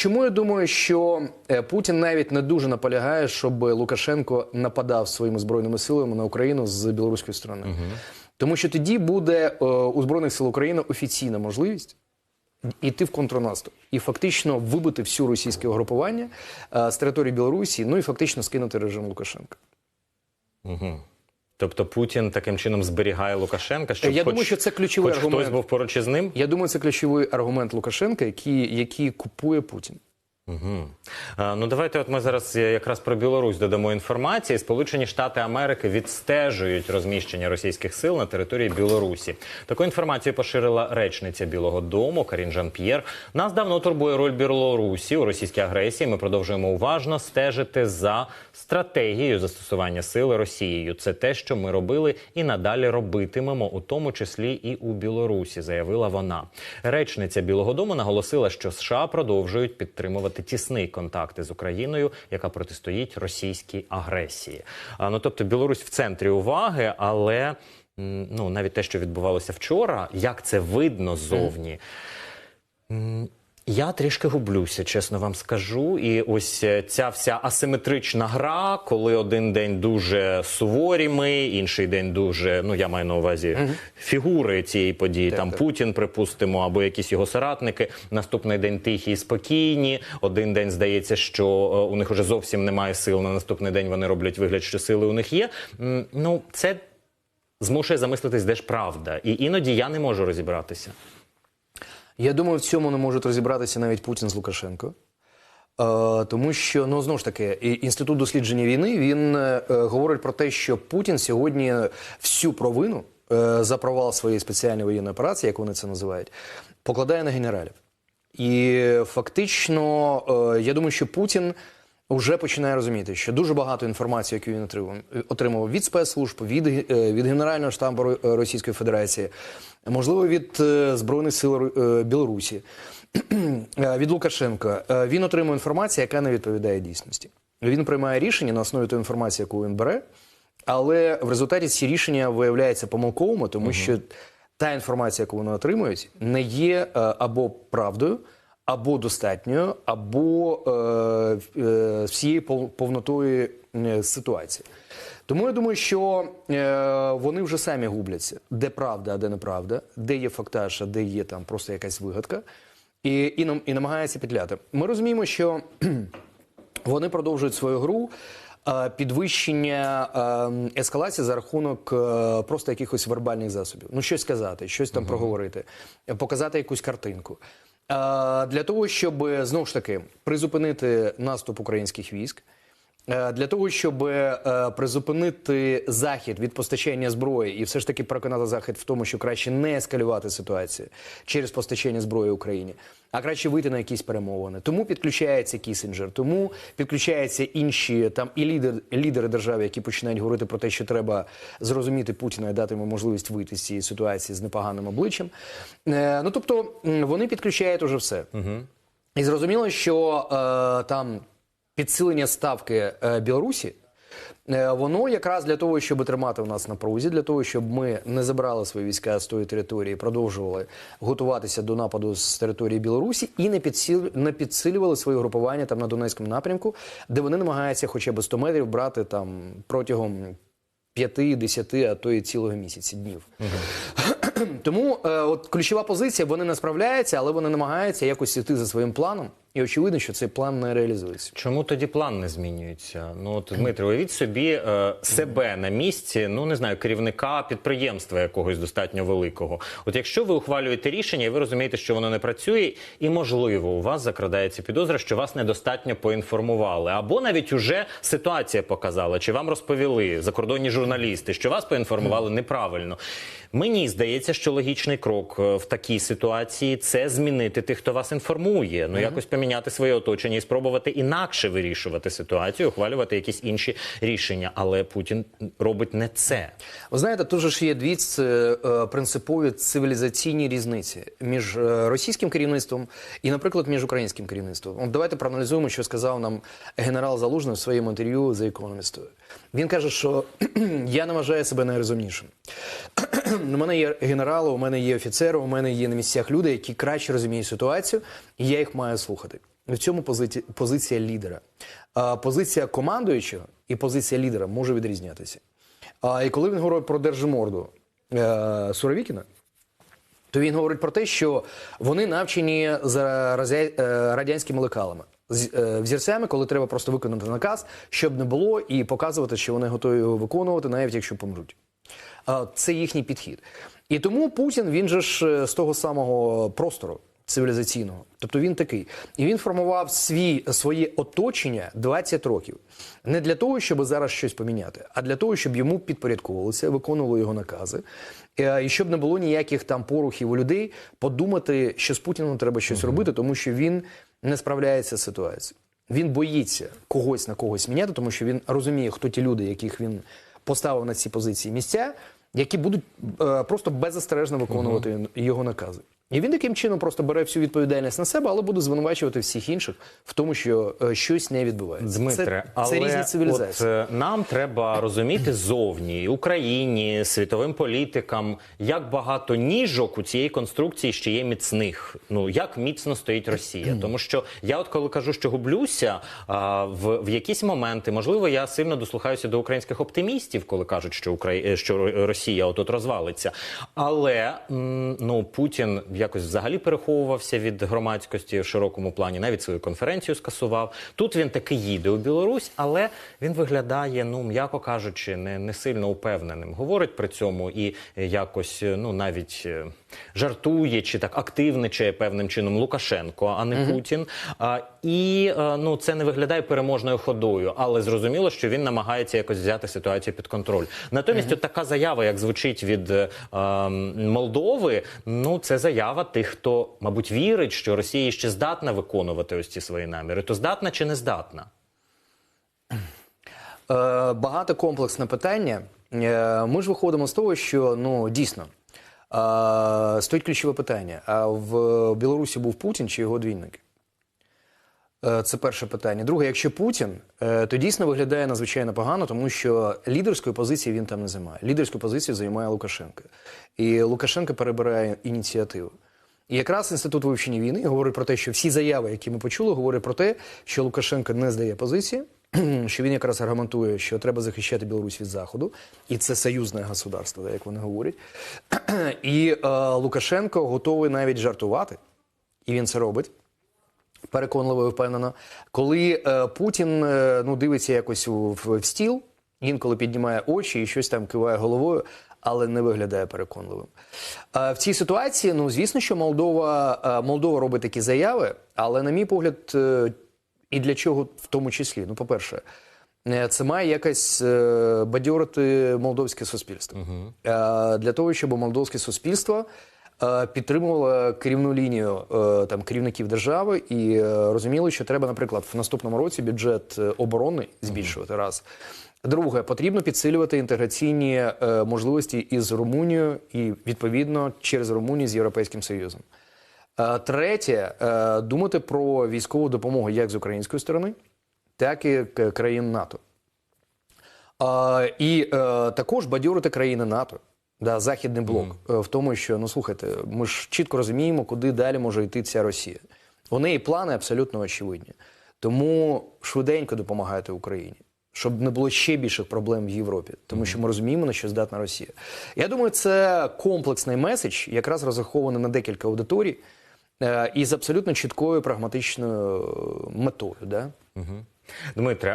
чому я думаю, що е, Путін навіть не дуже наполягає, щоб Лукашенко нападав своїми збройними силами на Україну з білоруської сторони? Тому що тоді буде е, у збройних сил України офіційна можливість. Іти в контрнаступ і фактично вибити всю російське угрупування е, з території Білорусі, ну і фактично скинути режим Лукашенка. Тобто Путін таким чином зберігає Лукашенка, щоб Я хоч, думаю, що це ключовий хоч аргумент. хтось був поруч із ним. Я думаю, це ключовий аргумент Лукашенка, який, який купує Путін. Угу. Ну давайте, от ми зараз е, якраз про Білорусь додамо інформації. Сполучені Штати Америки відстежують розміщення російських сил на території Білорусі. Таку інформацію поширила речниця Білого Дому Карін Жан П'єр. Нас давно турбує роль Білорусі у російській агресії. Ми продовжуємо уважно стежити за стратегією застосування сили Росією. Це те, що ми робили і надалі робитимемо, у тому числі і у Білорусі, заявила вона. Речниця Білого Дому наголосила, що США продовжують підтримувати тісний контакти з Україною, яка протистоїть російській агресії. А, ну тобто Білорусь в центрі уваги, але ну навіть те, що відбувалося вчора, як це видно ззовні. Я трішки гублюся, чесно вам скажу. І ось е, ця вся асиметрична гра, коли один день дуже суворі ми, інший день дуже, ну я маю на увазі фігури цієї події. Там так. Путін, припустимо, або якісь його соратники. Наступний день тихі і спокійні. Один день здається, що е, у них вже зовсім немає сил. На наступний день вони роблять вигляд, що сили у них є. Ну це змушує замислитись, де ж правда, і іноді я не можу розібратися. Я думаю, в цьому не можуть розібратися навіть Путін з Лукашенко. Е, тому що, ну знову ж таки, інститут дослідження війни він е, говорить про те, що Путін сьогодні всю провину е, за провал своєї спеціальної воєнної операції, як вони це називають, покладає на генералів. І фактично, я думаю, що Путін вже починає розуміти, що дуже багато інформації, яку він отримав від спецслужб, від, е, від Генерального штабу е, Російської Федерації, можливо, від е, Збройних сил Білорусі, від Лукашенка, він отримує інформацію, яка не відповідає дійсності. Він приймає рішення на основі тої інформації, яку він бере, але в результаті ці рішення виявляються помилковими, тому що та інформація, яку вони отримують, не є або правдою, або достатньою, або е, е, всією повнотою е, ситуації. Тому я думаю, що е, вони вже самі губляться, де правда, а де неправда, де є фактаж, а де є там просто якась вигадка, і, і, нам- і намагаються підляти. Ми розуміємо, що вони продовжують свою гру. е, Підвищення е, ескалації за рахунок е, просто якихось вербальних засобів. Ну, щось сказати, щось там проговорити, е, показати якусь картинку. Для того, щоб знову ж таки призупинити наступ українських військ, Для того, щоб е, призупинити захід від постачання зброї і все ж таки переконати захід в тому, що краще не ескалювати ситуацію через постачання зброї Україні, а краще вийти на якісь перемовини. Тому підключається Кісінджер, тому підключаються інші там і лідер, лідери держави, які починають говорити про те, що треба зрозуміти Путіна і дати йому можливість вийти з цієї ситуації з непоганим обличчям. Е, Ну тобто вони підключають уже все. І зрозуміло, що е, там підсилення ставки е, Білорусі. е, Воно якраз для того, щоб тримати у нас на прузі, для того, щоб ми не забрали свої війська з тої території, продовжували готуватися до нападу з території Білорусі і не підсил... не підсилювали свої групування там на Донецькому напрямку, де вони намагаються хоча б 100 метрів брати там протягом 5-10, а то і цілого місяці днів. Тому е, от ключова позиція, вони не справляються, але вони намагаються якось іти за своїм планом. І очевидно, що цей план не реалізується. Чому тоді план не змінюється? Ну от Дмитро, уявіть собі е, себе на місці, ну не знаю, керівника підприємства якогось достатньо великого. От якщо ви ухвалюєте рішення, і ви розумієте, що воно не працює, і можливо у вас закрадається підозра, що вас недостатньо поінформували, або навіть уже ситуація показала, чи вам розповіли закордонні журналісти, що вас поінформували неправильно. Мені здається, що логічний крок е, в такій ситуації це змінити тих, хто вас інформує. Ну якось поміняти своє оточення і спробувати інакше вирішувати ситуацію, ухвалювати якісь інші рішення. Але Путін робить не це. Ви знаєте, тут же ж є дві е, принципові цивілізаційні різниці між е, російським керівництвом і, наприклад, між українським керівництвом. Давайте проаналізуємо, що сказав нам генерал Залужний в своєму інтерв'ю The Economist. Він каже, що я не вважаю себе найрозумнішим. У мене є генерали, у мене є офіцери, у мене є на місцях люди, які краще розуміють ситуацію, і я їх маю слухати. В цьому позиція, позиція лідера. Позиція командуючого і позиція лідера може відрізнятися. І коли він говорить про держиморду е, Суровікіна, то він говорить про те, що вони навчені за е, радянськими лекалами. Е, взірцями, коли треба просто виконати наказ, щоб не було, і показувати, що вони готові його виконувати, навіть якщо помруть. Це їхній підхід. І тому Путін він же ж е, з того самого простору цивілізаційного. Тобто він такий. І він формував свій, своє оточення 20 років. Не для того, щоб зараз щось поміняти, а для того, щоб йому підпорядковувалися, виконували його накази. Е, І щоб не було ніяких там порухів у людей подумати, що з Путіним треба щось робити, тому що він не справляється з ситуацією. Він боїться когось на когось міняти, тому що він розуміє, хто ті люди, яких він поставив на ці позиції місця, які будуть е, просто беззастережно виконувати його накази. І він таким чином просто бере всю відповідальність на себе, але буде звинувачувати всіх інших в тому, що е, щось не відбувається. Дмитре, це, але це різні цивілізації. От, е, нам треба розуміти зовні Україні, світовим політикам, як багато ніжок у цієї конструкції ще є міцних. Ну як міцно стоїть Росія? Тому що я, от коли кажу, що гублюся, а, в, в якісь моменти, можливо, я сильно дослухаюся до українських оптимістів, коли кажуть, що Украї... що Росія отут розвалиться. Але ну Путін якось взагалі переховувався від громадськості в широкому плані, навіть свою конференцію скасував. Тут він таки їде у Білорусь, але він виглядає, ну м'яко кажучи, не, не сильно упевненим. Говорить при цьому і якось ну навіть е, жартує чи так активничає певним чином Лукашенко, а не Путін. А, і е, ну це не виглядає переможною ходою, але зрозуміло, що він намагається якось взяти ситуацію під контроль. Натомість, от така заява, як звучить від е, ем, Молдови, ну це заява тих, хто, мабуть, вірить, що Росія ще здатна виконувати ось ці свої наміри. То здатна чи не здатна? Е, багатокомплексне питання. Е, Ми ж виходимо з того, що ну дійсно е, стоїть ключове питання: а в Білорусі був Путін чи його двійники? Е, Це перше питання. Друге, якщо Путін, е, то дійсно виглядає надзвичайно погано, тому що лідерської позиції він там не займає. Лідерську позицію займає Лукашенко. І Лукашенко перебирає ініціативу. І якраз інститут вивчення війни говорить про те, що всі заяви, які ми почули, говорять про те, що Лукашенко не здає позиції, що він якраз аргументує, що треба захищати Білорусь від заходу, і це союзне государство, як вони говорять. І е, Лукашенко готовий навіть жартувати, і він це робить переконливо і впевнено. Коли е, Путін е, ну, дивиться якось у, в, в стіл, інколи піднімає очі і щось там киває головою, але не виглядає переконливим. Е, в цій ситуації, ну звісно, що Молдова, е, Молдова робить такі заяви, але, на мій погляд, е, і для чого в тому числі? Ну, по-перше, це має якось бадьорити молдовське суспільство. Е, для того, щоб молдовське суспільство е, підтримувало керівну лінію е, там керівників держави і е, розуміли, що треба, наприклад, в наступному році бюджет оборони збільшувати раз. Друге, потрібно підсилювати інтеграційні можливості із Румунією і відповідно через Румунію з Європейським Союзом. Третє, думати про військову допомогу як з української сторони, так і країн НАТО. І також бадьорити країни НАТО, да, Західний блок, е, в тому, що ну слухайте, ми ж чітко розуміємо, куди далі може йти ця Росія. У неї плани абсолютно очевидні. Тому швиденько допомагайте Україні, щоб не було ще більших проблем в Європі, тому що ми розуміємо, на що здатна Росія. Я думаю, це комплексний меседж, якраз розрахований на декілька аудиторій е, і з абсолютно чіткою прагматичною е, метою. Да? Дмитре,